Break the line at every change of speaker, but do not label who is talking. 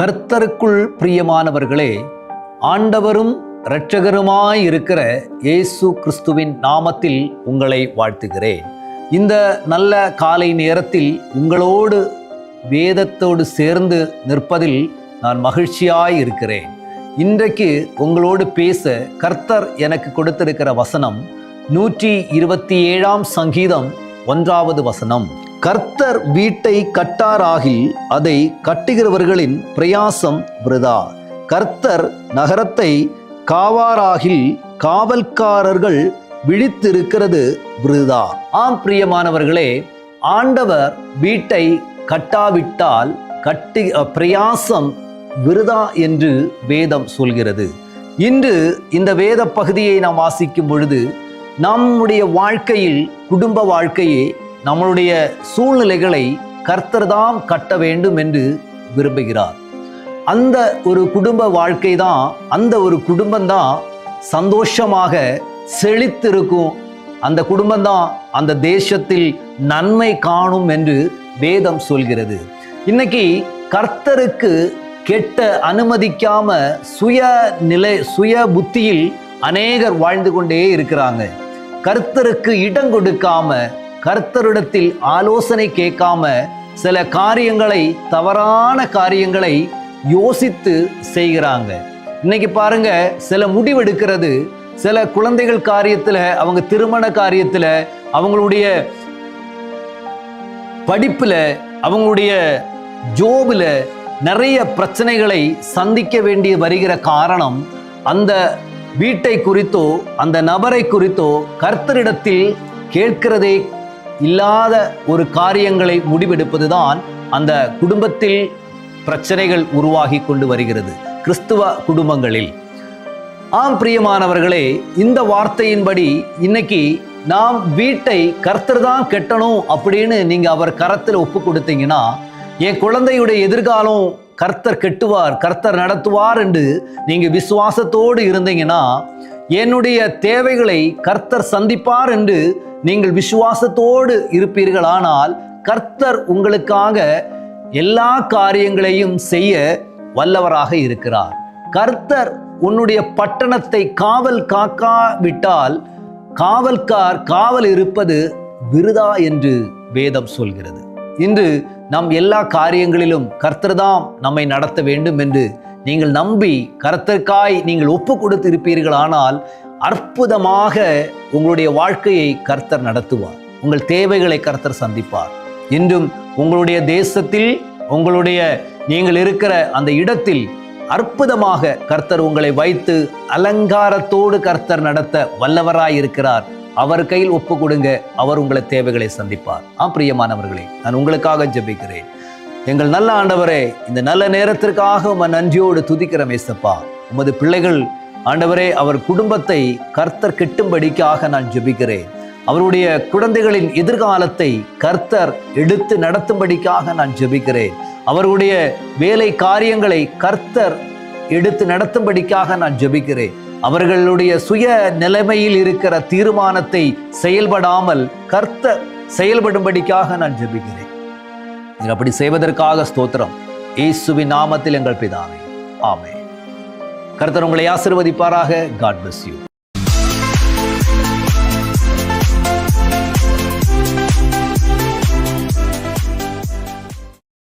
கர்த்தருக்குள் பிரியமானவர்களே ஆண்டவரும் இரட்சகருமாய் இருக்கிற இயேசு கிறிஸ்துவின் நாமத்தில் உங்களை வாழ்த்துகிறேன். இந்த நல்ல காலை நேரத்தில் உங்களோடு வேதத்தோடு சேர்ந்து நிற்பதில் நான் மகிழ்ச்சியாய் இருக்கிறேன் இன்றைக்கு உங்களோடு பேச கர்த்தர் எனக்கு கொடுத்திருக்கிற வசனம் நூற்றி இருபத்தி ஏழாம் சங்கீதம் ஒன்றாவது வசனம். கர்த்தர் வீட்டை கட்டாராகில் அதை கட்டுகிறவர்களின் பிரயாசம் விருதா. கர்த்தர் நகரத்தை காவாராகில் காவல்காரர்கள் விழித்திருக்கிறது விருதா. ஆம் பிரியமானவர்களே ஆண்டவர் வீட்டை கட்டாவிட்டால் கட்டி பிரயாசம் விருதா என்று வேதம் சொல்கிறது. இன்று இந்த வேத பகுதியை நாம் வாசிக்கும் பொழுது நம்முடைய வாழ்க்கையில் குடும்ப வாழ்க்கையை நம்மளுடைய சூழ்நிலைகளை கர்த்தர்தாம் கட்ட வேண்டும் என்று விரும்புகிறார். அந்த ஒரு குடும்ப வாழ்க்கை தான் அந்த ஒரு குடும்பம் தான் சந்தோஷமாக செழித்திருக்கும். அந்த குடும்பம் தான் அந்த தேசத்தில் நன்மை காணும் என்று வேதம் சொல்கிறது. இன்னைக்கு கர்த்தருக்கு கெட்ட அனுமதிக்காம சுய நிலை சுய புத்தியில் அநேகர் வாழ்ந்து கொண்டே இருக்கிறாங்க. கர்த்தருக்கு இடம் கொடுக்காம கர்த்தரிடத்தில் ஆலோசனை கேட்காம சில காரியங்களை தவறான காரியங்களை யோசித்து செய்கிறாங்க. இன்னைக்கு பாருங்க சில முடிவெடுக்கிறது சில குழந்தைகள் காரியத்துல அவங்க திருமண காரியத்துல அவங்களுடைய படிப்புல அவங்களுடைய ஜோபில் நிறைய பிரச்சனைகளை சந்திக்க வேண்டி வருகிற காரணம் அந்த வீட்டை குறித்தோ அந்த நபரை குறித்தோ கர்த்தரிடத்தில் கேட்கிறதே இல்லாத ஒரு காரியங்களை முடிவெடுப்பதுதான் அந்த குடும்பத்தில் பிரச்சனைகள் உருவாகி கொண்டு வருகிறது. கிறிஸ்துவ குடும்பங்களில். ஆம் பிரியமானவர்களே இந்த வார்த்தையின்படி இன்னைக்கு நாம் வீட்டை கர்த்தர் தான் கெட்டணும் அப்படின்னு நீங்க அவர் கரத்தில் ஒப்பு கொடுத்தீங்கன்னா என் குழந்தையுடைய எதிர்காலம் கர்த்தர் கெட்டுவார் கர்த்தர் நடத்துவார் என்று நீங்கள் விசுவாசத்தோடு இருந்தீங்கன்னா என்னுடைய தேவைகளை கர்த்தர் சந்திப்பார் என்று நீங்கள் விசுவாசத்தோடு இருப்பீர்களானால் கர்த்தர் உங்களுக்காக எல்லா காரியங்களையும் செய்ய வல்லவராக இருக்கிறார். கர்த்தர் உன்னுடைய பட்டணத்தை காவல் காக்காவிட்டால் காவல்கார் காவல் இருப்பது விருதா என்று வேதம் சொல்கிறது. இன்று நம் எல்லா காரியங்களிலும் கர்த்தர்தாம் நம்மை நடத்த வேண்டும் என்று நீங்கள் நம்பி கர்த்தர்க்காய் நீங்கள் ஒப்பு கொடுத்து இருப்பீர்கள் ஆனால் அற்புதமாக உங்களுடைய வாழ்க்கையை கர்த்தர் நடத்துவார். உங்கள் தேவைகளை கர்த்தர் சந்திப்பார். இன்றும் உங்களுடைய தேசத்தில் உங்களுடைய நீங்கள் இருக்கிற அந்த இடத்தில் அற்புதமாக கர்த்தர் உங்களை வைத்து அலங்காரத்தோடு கர்த்தர் நடத்த வல்லவராய் இருக்கிறார். அவர் கையில் ஒப்பு கொடுங்க அவர் உங்களை தேவைகளை சந்திப்பார். ஆ பிரியமானவர்களே நான் உங்களுக்காக ஜெபிக்கிறேன். எங்கள் நல்ல ஆண்டவரே இந்த நல்ல நேரத்திற்காக உம நன்றியோடு துதிக்கிற மேசப்பா உமது பிள்ளைகள் ஆண்டவரே அவர் குடும்பத்தை கர்த்தர் கெட்டும்படிக்காக நான் ஜெபிக்கிறேன். அவருடைய குழந்தைகளின் எதிர்காலத்தை கர்த்தர் எடுத்து நடத்தும்படிக்காக நான் ஜெபிக்கிறேன். அவருடைய வேலை காரியங்களை கர்த்தர் எடுத்து நடத்தும்படிக்காக நான் ஜெபிக்கிறேன். அவர்களுடைய சுய நிலைமையில் இருக்கிற தீர்மானத்தை செயல்படாமல் கர்த்தர் செயல்படும்படிக்காக நான் ஜெபிக்கிறேன். நீங்கள் அப்படி செய்வதற்காக ஸ்தோத்திரம். இயேசுவின் நாமத்தில் எங்கள் பிதாவே. ஆமே கருத்தர் உங்களை ஆசிர்வதிப்பாராக. God bless you